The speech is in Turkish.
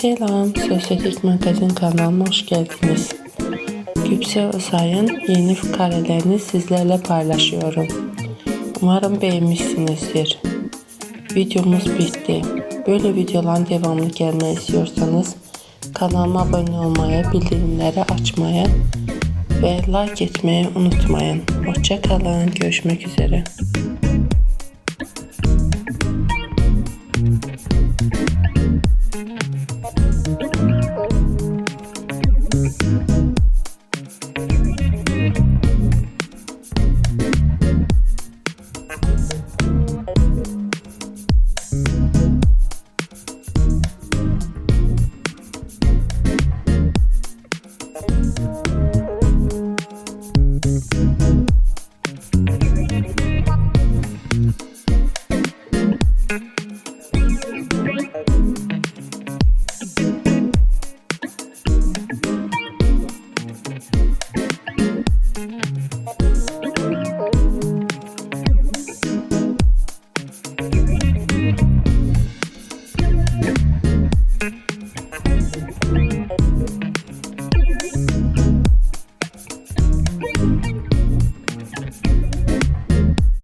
Selam, Sosyetik Magazin kanalına hoş geldiniz. Güpse Özay'ın yeni karelerini sizlerle paylaşıyorum. Umarım beğenmişsinizdir. Videomuz bitti. Böyle videoların devamlı gelmeyi istiyorsanız kanalıma abone olmayı, bildirimleri açmayı ve like etmeyi unutmayın. Hoşça kalın, görüşmek üzere.